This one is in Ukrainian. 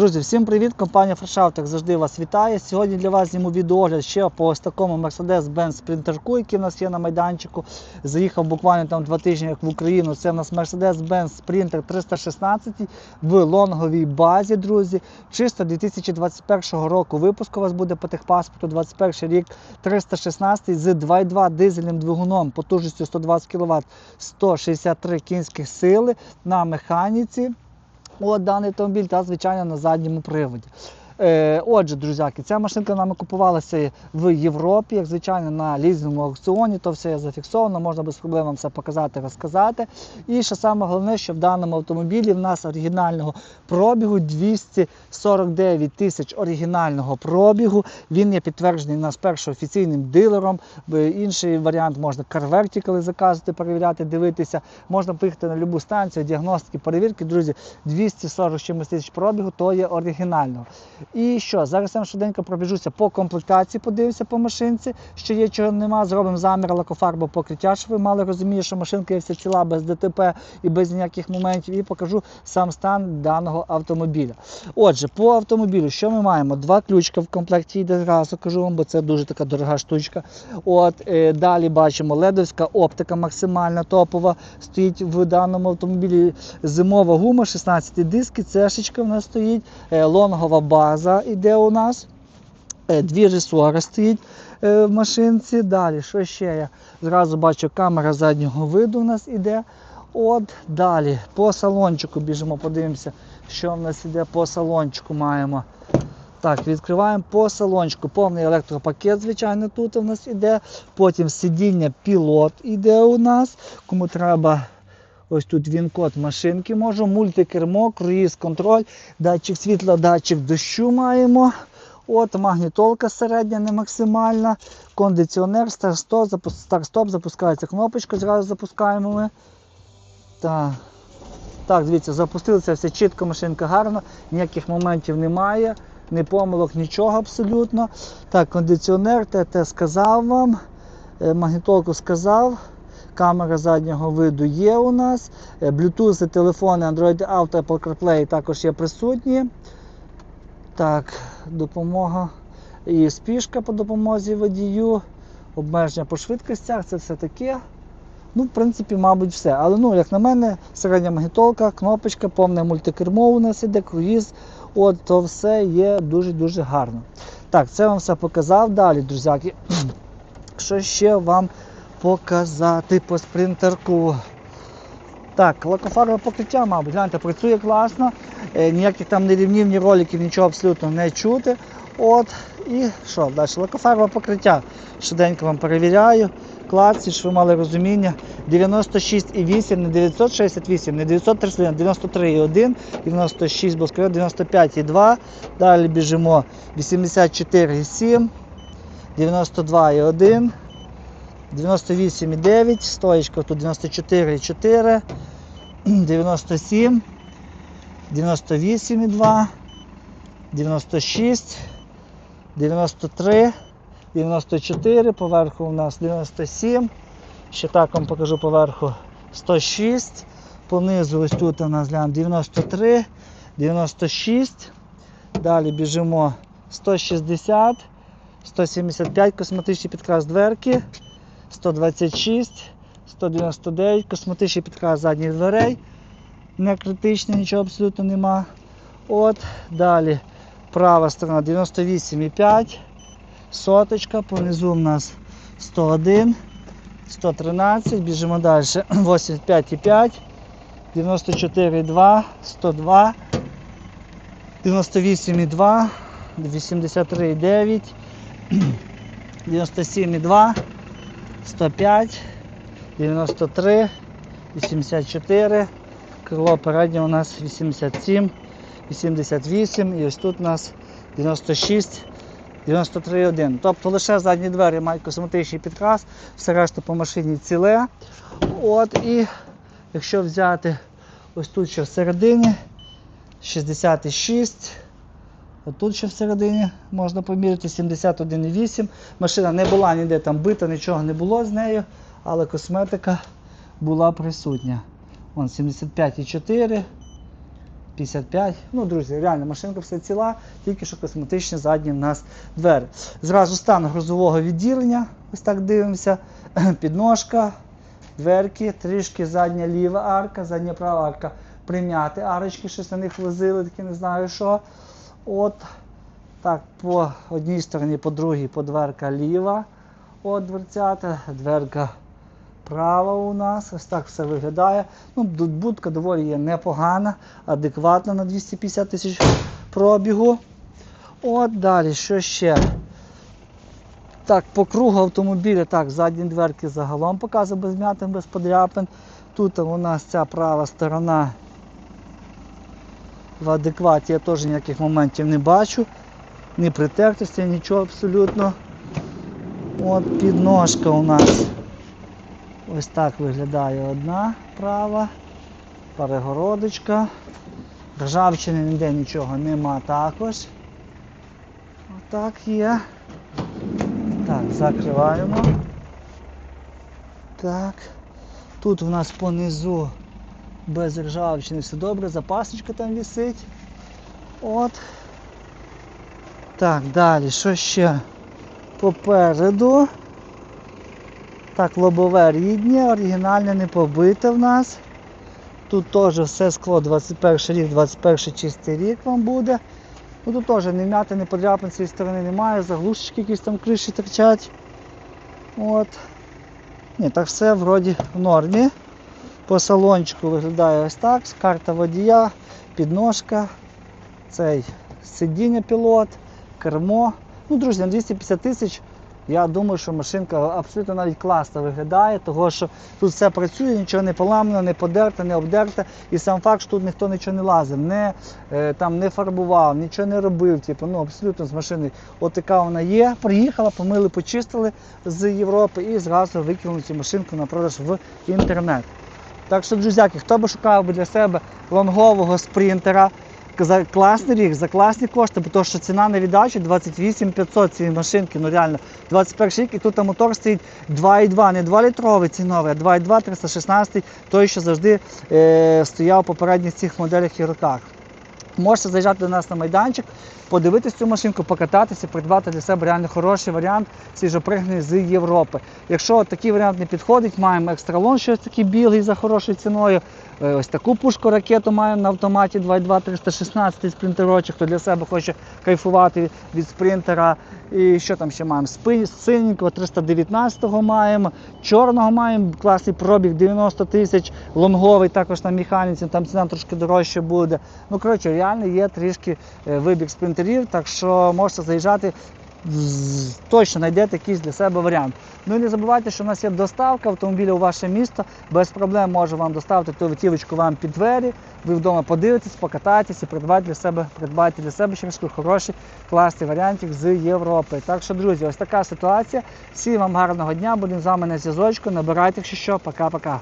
Друзі, всім привіт! Компанія Фрешаут, як завжди вас вітає. Сьогодні для вас зніму відеогляд ще по ось такому Mercedes-Benz Sprinter, який в нас є на майданчику. Заїхав буквально там два тижні в Україну. Це в нас Mercedes-Benz Sprinter 316 в лонговій базі, друзі. Чисто 2021 року випуску у вас буде по техпаспорту 21 рік 316 з 2.2 дизельним двигуном потужністю 120 кВт 163 кінських сили на механіці. От даний автомобіль та, звичайно, на задньому приводі. Е, отже, друзяки, ця машинка нами купувалася в Європі, як звичайно, на лізному аукціоні, то все є зафіксовано, можна без проблем вам все показати, розказати. І що саме головне, що в даному автомобілі в нас оригінального пробігу 249 тисяч оригінального пробігу. Він є підтверджений у нас першим офіційним дилером. Інший варіант можна карверті, коли заказувати, перевіряти, дивитися. Можна поїхати на будь-яку станцію, діагностики, перевірки. Друзі, 240 тисяч пробігу, то є оригінального. І що? Зараз я швиденько пробіжуся по комплектації, подивлюся по машинці, що є, чого нема. Зробимо замір лакофарбу покриття, щоб ви мали розуміти, що машинка є вся ціла без ДТП і без ніяких моментів. І покажу сам стан даного автомобіля. Отже, по автомобілю, що ми маємо? Два ключка в комплекті йде зразу, кажу вам, бо це дуже така дорога штучка. От е, далі бачимо ледовська оптика максимальна топова. Стоїть в даному автомобілі зимова гума, 16 диски, цешечка в нас стоїть, е, лонгова база йде у нас. Е, Дві ресори стоїть е, в машинці. Далі, що ще я? Зразу бачу, камера заднього виду у нас іде. От далі по салончику біжимо, подивимося, що в нас іде по салончику маємо. Так, відкриваємо по салончику. Повний електропакет, звичайно, тут у нас іде. Потім сидіння пілот іде у нас. Кому треба, ось тут він-код машинки можу. Мультикермо, круїз контроль, датчик світла, датчик дощу маємо. От магнітолка середня, не максимальна. Кондиціонер, старт-стоп, старт-стоп, запускається кнопочка, зразу запускаємо ми. Так. Так, дивіться, запустилося все чітко, машинка гарна, ніяких моментів немає, ні помилок, нічого абсолютно. Так, кондиціонер, ТТ сказав вам, е, магнітолку сказав. Камера заднього виду є у нас. Е, Bluetooth, телефони, Android Auto, Apple CarPlay також є присутні. Так, допомога і спішка по допомозі водію, обмеження по швидкостях, це все таке. Ну, в принципі, мабуть, все. Але ну, як на мене, середня магнітолка, кнопочка, повне мультикермо у нас іде, круїз. От, то все є дуже-дуже гарно. Так, це вам все показав. Далі, друзяки. Що ще вам показати по спринтерку? Так, лакофарове покриття, мабуть, гляньте, працює класно. Е, ніяких там ні рівнів, ні роликів, нічого абсолютно не чути. От, і що, далі? Лакофарове покриття. Швиденько вам перевіряю. Класі, щоб ви мали розуміння. 96,8, не 968, не 931, 93,1, 96, бо скоро 95,2. Далі біжимо 84,7, 92,1. 98,9, стоїчка тут 94,4, 97, 98,2, 96, 93, 94, поверху у нас 97. Ще так вам покажу поверху 106. Понизу ось тут у нас глянь, 93, 96. Далі біжимо 160, 175 косметичний підкрас дверки. 126, 199, косметичний підкрас задніх дверей. Не критичний, нічого абсолютно нема. От, далі. Права сторона 98,5, соточка, понизу у нас 101, 113, біжимо далі. 85,5, 94,2, 102, 98,2, 83,9, 97,2. 105, 93, 84, крило переднє у нас 87, 88 і ось тут у нас 96, 93,1. Тобто лише задні двері мають косметичний підкрас, все решта по машині ціле. От І якщо взяти ось тут ще всередині 66. Отут ще всередині можна поміряти 71,8. Машина не була ніде там бита, нічого не було з нею, але косметика була присутня. Вон 75,4, 55. Ну, друзі, реально, машинка все ціла, тільки що косметичні задні в нас двері. Зразу стан грузового відділення, ось так дивимося. Підножка, дверки, трішки задня ліва арка, задня права арка прим'яти арочки, щось на них возили, такі не знаю що. От так, по одній стороні, по другій, по дверка ліва. От дверцята, дверка права у нас. Ось так все виглядає. Ну, будка доволі є непогана, адекватна на 250 тисяч пробігу. От далі, що ще? Так, по кругу автомобіля, так, задні дверки загалом показує без м'ятин, без подряпин. Тут у нас ця права сторона в адекваті я теж ніяких моментів не бачу. Ні притертості, нічого абсолютно. От підножка у нас ось так виглядає одна права, перегородочка. Ржавчини ніде нічого нема також. Отак є. Так, закриваємо. Так. Тут у нас понизу без ржавчини все добре, запасочка там висить. От. Так, далі, що ще? Попереду. Так, лобове ріднє, оригінальне не побите в нас. Тут теж все скло 21 рік, 21 чистий рік вам буде. Ну тут теж не м'яти, не подряпин цієї сторони немає, заглушечки якісь там криші торчать. От. Ні, так все вроді в нормі. По салончику виглядає ось так. Карта водія, підножка, цей сидіння пілот, кермо. Ну, друзі, на 250 тисяч. Я думаю, що машинка абсолютно навіть класно виглядає, того що тут все працює, нічого не поламано, не подерте, не обдерте. І сам факт, що тут ніхто нічого не лазив, не, е, там, не фарбував, нічого не робив. Типу, ну, абсолютно з машини. От така вона є. Приїхала, помили, почистили з Європи і зразу викинули цю машинку на продаж в інтернет. Так що, друзяки, хто би шукав для себе лонгового спринтера за класний рік, за класні кошти, бо що ціна на віддачу 28 500 цієї машинки, ну реально, 21 рік, і тут там мотор стоїть 2,2, не 2 літровий ціновий, а 2,2 316, той, що завжди е, стояв попередніх цих моделях і роках. Можете заїжджати до нас на майданчик, подивитись цю машинку, покататися, придбати для себе реально хороший варіант, свіжопригнаний з Європи. Якщо такий варіант не підходить, маємо екстралон, що такий білий за хорошою ціною. Е, Ось таку пушку ракету маємо на автоматі 2.2 316 спринтерочок, хто для себе хоче кайфувати від спринтера. І що там ще маємо? Синенького 319-го маємо, чорного маємо, класний пробіг 90 тисяч, лонговий також на механіці, там ціна трошки дорожче буде. Ну, коротше, реально є трішки е, вибіг спринтерів, так що можете заїжджати. Точно знайдете якийсь для себе варіант. Ну і не забувайте, що в нас є доставка автомобіля у ваше місто. Без проблем можу вам доставити ту витівочку вам під двері. Ви вдома подивитесь, покатаєтесь і придбати для себе, придбайте для себе через хороший, класний варіантик з Європи. Так що, друзі, ось така ситуація. Всім вам гарного дня, будемо з вами на зв'язочку. Набирайте, якщо що, пока-пока.